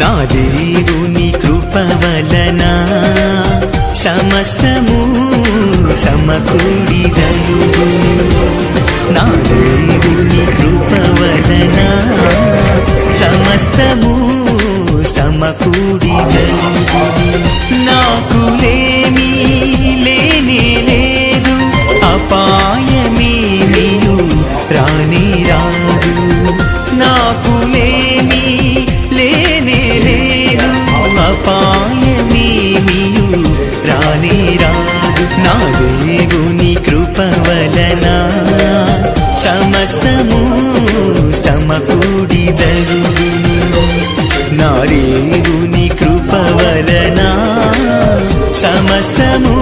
నా దేవుని కృప వలన సమస్తము సమకూడి జరుగు నా దేవుని కృప వలన సమస్తము సమకూడి జరుగు నాకు లేమి లేనే లేదు అపాయమేమియు రాని రాదు. నాకు లేమి నా దేవుని కృప సమస్తము సమకూడి జరుగును నా దేవుని కృప సమస్తము